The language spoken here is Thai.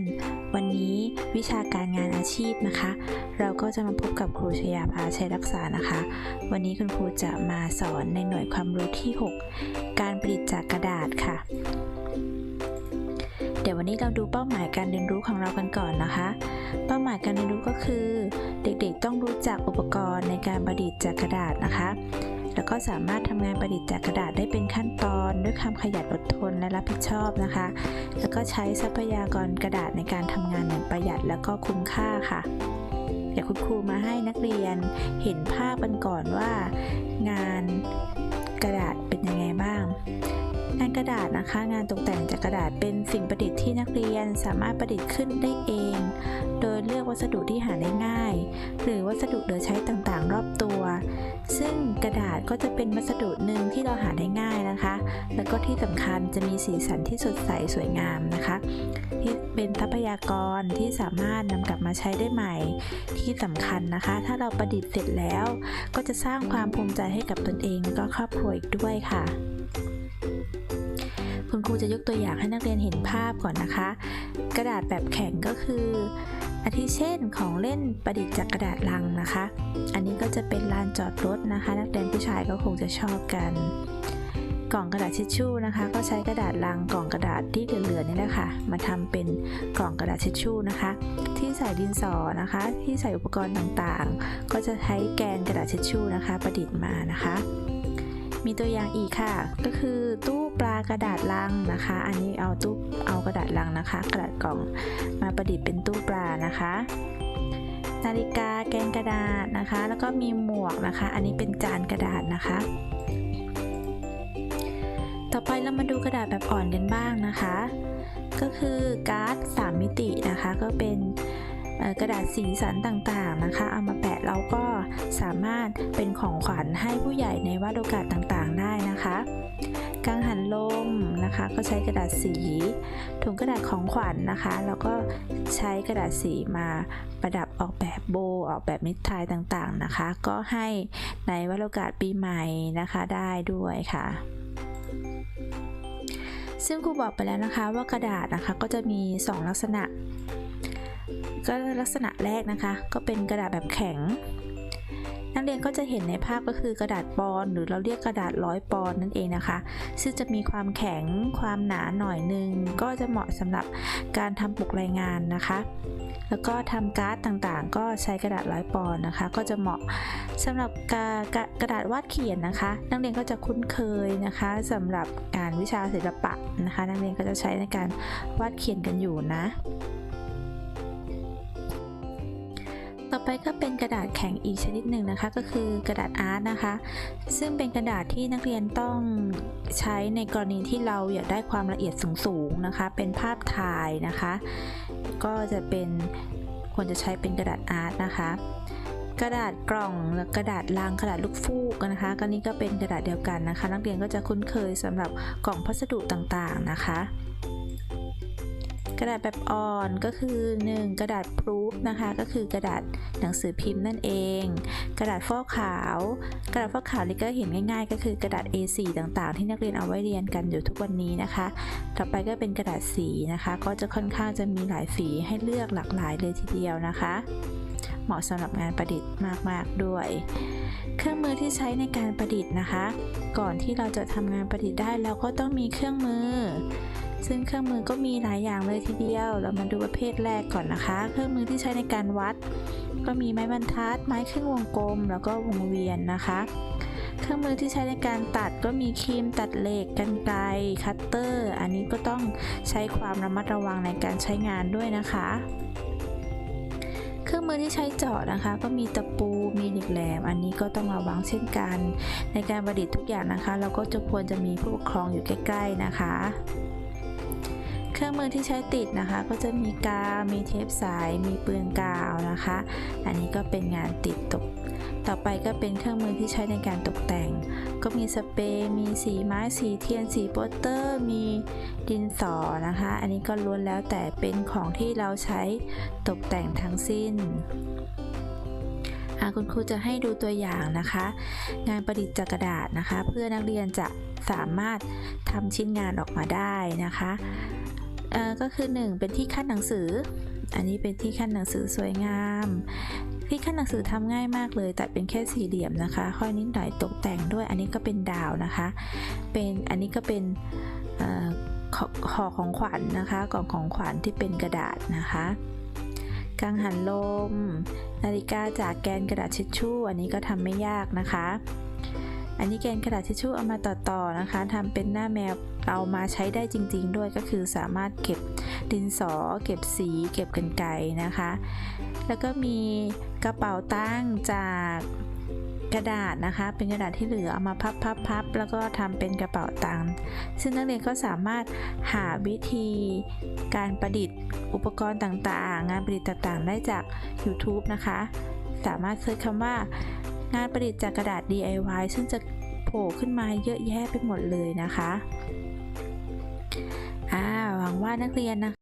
น วันนี้วิชาการงานอาชีพนะคะ เราก็จะมาพบกับครูชยาภาชัยรักษานะคะ วันนี้คุณครูจะมาสอนในหน่วยความรู้ที่ 6 การผลิตจากกระดาษค่ะ เดี๋ยววันนี้เราดูเป้าหมายการเรียนรู้ของเรากันก่อนนะคะ เป้าหมายการเรียนรู้ก็คือ เด็กๆต้องรู้จักอุปกรณ์ในการประดิษฐ์จากกระดาษนะคะ แล้วก็สามารถทำงานประดิษฐ์จากกระดาษได้เป็นขั้น ความขยันอดทนและรับผิดชอบนะคะ แล้วก็ใช้ทรัพยากรกระดาษในการทำงานอย่างประหยัดแล้วก็คุ้มค่าค่ะ เดี๋ยวคุณครูมาให้นักเรียนเห็นภาพกันก่อนว่า งานกระดาษเป็นยังไงบ้าง งานกระดาษนะคะ งานตกแต่งจากกระดาษเป็นสิ่งประดิษฐ์ที่นักเรียนสามารถประดิษฐ์ขึ้นได้เอง โดยเลือกวัสดุที่หาได้ง่าย หรือวัสดุเหลือใช้ต่างๆ รอบตัว กระดาษก็จะเป็นวัสดุหนึ่งที่เราหาได้ง่ายนะคะ แล้วก็ที่สำคัญจะมีสีสันที่สดใสสวยงามนะคะ ที่เป็นทรัพยากรที่สามารถนำกลับมาใช้ได้ใหม่ ที่สำคัญนะคะ ถ้าเราประดิษฐ์เสร็จแล้ว ก็จะสร้างความภูมิใจให้กับตนเองและก็ครอบครัวอีกด้วยค่ะคุณครูจะยกตัวอย่างให้นักเรียนเห็นภาพก่อนนะคะ กระดาษแบบแข็งก็คือ อาทิเช่นของเล่นประดิษฐ์จากกระดาษลังนะคะ อันนี้ก็จะเป็นลานจอดรถนะคะ นักเรียนผู้ชายก็คงจะชอบกัน กล่องกระดาษทิชชู่นะคะ ก็ใช้กระดาษลังกล่องกระดาษที่เหลือๆนี่แหละค่ะมาทำเป็นกล่องกระดาษทิชชู่นะคะ ที่ใส่ดินสอนะคะ ที่ใส่อุปกรณ์ต่างๆ ก็จะใช้แกนกระดาษทิชชู่นะคะ ประดิษฐ์มานะคะ มีตัวอย่างอีกค่ะ ก็คือตู้ปลากระดาษลังนะคะ อันนี้เอาตู้เอากระดาษลังนะคะ กระดาษกล่องมาประดิษฐ์เป็นตู้ปลานะคะนาฬิกาแกนกระดาษนะคะ แล้วก็มีหมวกนะคะ อันนี้เป็นจานกระดาษนะคะ ต่อไปเรามาดูกระดาษแบบอ่อนกันบ้างนะคะ ก็คือการ์ด 3 มิตินะคะ ก็เป็น กระดาษสีสันต่างๆนะคะ เอามาแปะเราก็สามารถเป็นของขวัญให้ผู้ใหญ่ในวาดโอกาสต่างๆ ได้นะคะกังหันลมนะคะ ก็ใช้กระดาษสี ถุงกระดาษของขวัญนะคะ แล้วก็ใช้กระดาษสีมาประดับออกแบบโบออกแบบนิทายต่างๆนะคะ ก็ให้ในวาดโอกาสปีใหม่นะคะได้ด้วยค่ะซึ่งครูบอกไปแล้วนะคะว่ากระดาษนะคะก็จะมี 2 ลักษณะ ก็ลักษณะแรกนะคะ ก็เป็นกระดาษแบบแข็ง นักเรียนก็จะเห็นในภาพก็คือกระดาษปอนหรือเราเรียกกระดาษร้อยปอนนั่นเองนะคะ ซึ่งจะมีความแข็งความหนาหน่อยหนึ่งก็จะเหมาะสำหรับการทำปกรายงานนะคะแล้วก็ทำการ์ดต่างๆ ก็ใช้กระดาษร้อยปอนนะคะ ก็จะเหมาะสำหรับกระกระกระดาษวาดเขียนนะคะ นักเรียนก็จะคุ้นเคยนะคะสำหรับงานวิชาศิลปะนะคะ นักเรียนก็จะใช้ในการวาดเขียนกันอยู่นะ ไปก็เป็นกระดาษแข็งอีกชนิดหนึ่งนะคะ ก็คือกระดาษอาร์ตนะคะ ซึ่งเป็นกระดาษที่นักเรียนต้องใช้ในกรณีที่เราอยากได้ความละเอียดสูงๆนะคะ เป็นภาพถ่ายนะคะ ก็จะเป็นควรจะใช้เป็นกระดาษอาร์ตนะคะกระดาษกล่องกระดาษลังกระดาษลูกฟูกนะคะก็นี่ก็เป็นกระดาษเดียวกันนะคะ นักเรียนก็จะคุ้นเคยสำหรับกล่องพัสดุต่างๆนะคะ ระดาษแบบอ่อนก็คือ 1. กระดาษพรูฟนะคะ ก็คือกระดาษหนังสือพิมพ์นั่นเอง กระดาษฟอกขาว กระดาษฟอกขาวนี่ก็เห็นง่ายๆ ก็คือกระดาษ A4 ต่างๆ ที่นักเรียนเอาไว้เรียนกันอยู่ทุกวันนี้นะคะ ต่อไปก็เป็นกระดาษสีนะคะ ก็จะค่อนข้างจะมีหลายสีให้เลือกหลากหลายเลยทีเดียวนะคะ เหมาะสำหรับงานประดิษฐ์มาก ๆ ด้วย เครื่องมือที่ใช้ในการประดิษฐ์นะคะ ก่อนที่เราจะทำงานประดิษฐ์ได้เราก็ต้องมีเครื่องมือ ซึ่งเครื่องมือก็มีหลายอย่างเลยทีเดียว เรามาดูประเภทแรกก่อนนะคะ เครื่องมือที่ใช้ในการวัด ก็มีไม้บรรทัด ไม้ครึ่งวงกลม แล้วก็วงเวียนนะคะเครื่องมือที่ใช้ในการตัดก็มีครีมตัดเหล็กกันไกรคัตเตอร์ อันนี้ก็ต้องใช้ความระมัดระวังในการใช้งานด้วยนะคะ เครื่องมือที่ใช้เจาะนะคะ ก็มีตะปูมีเหล็กแหลม อันนี้ก็ต้องระวังเช่นกัน ในการประดิษฐ์ทุกอย่างนะคะ เราก็จะควรจะมีผู้ปกครองอยู่ใกล้ ๆนะคะเครื่องมือที่ใช้ติดนะคะ ก็จะมีกาว มีเทปสาย มีปืนกาวนะคะ อันนี้ก็เป็นงานติดตก ต่อไปก็เป็นเครื่องมือที่ใช้ในการตกแต่ง ก็มีสเปรย์ มีสีไม้ สีเทียน สีโปสเตอร์ มีดินสอนะคะ อันนี้ก็ล้วนแล้วแต่เป็นของที่เราใช้ตกแต่งทั้งสิ้นคุณครูจะให้ดูตัวอย่างนะคะ งานประดิษฐ์จากกระดาษนะคะ เพื่อนักเรียนจะสามารถทำชิ้นงานออกมาได้นะคะก็คือ 1 เป็นที่ขั้นหนังสือ อันนี้เป็นที่ขั้นหนังสือสวยงาม ที่ขั้นหนังสือทำง่ายมากเลย ตัดเป็นแค่สี่เหลี่ยมนะคะ ค่อยนิดหน่อยตกแต่งด้วย อันนี้ก็เป็นดาวนะคะ เป็นอันนี้ก็เป็นห่อของขวัญนะคะ กล่องของขวัญที่เป็นกระดาษนะคะกังหันลม นาฬิกาจากแกนกระดาษทิชชู่ อันนี้ก็ทำไม่ยากนะคะ อันนี้แกนกระดาษทิชชู่เอามาต่อๆนะคะทำเป็นหน้าแมวเอามาใช้ได้จริง ๆ ด้วยก็คือสามารถเก็บดินสอ เก็บสี เก็บกันไกรนะคะ แล้วก็มีกระเป๋าตั้งจากกระดาษนะคะ เป็นกระดาษที่เหลือเอามาพับพับพับแล้วก็ทำเป็นกระเป๋าตังค์ซึ่งนักเรียนก็สามารถหาวิธีการประดิษฐ์ อุปกรณ์ต่างๆ งานประดิษฐ์ต่างๆ ได้จาก YouTube นะคะ สามารถเซิร์ชคำว่า งานประดิษฐ์จากกระดาษ DIY ซึ่งจะโผล่ขึ้นมาเยอะแยะไปหมดเลยนะคะ อ่าหวังว่านักเรียนนะคะ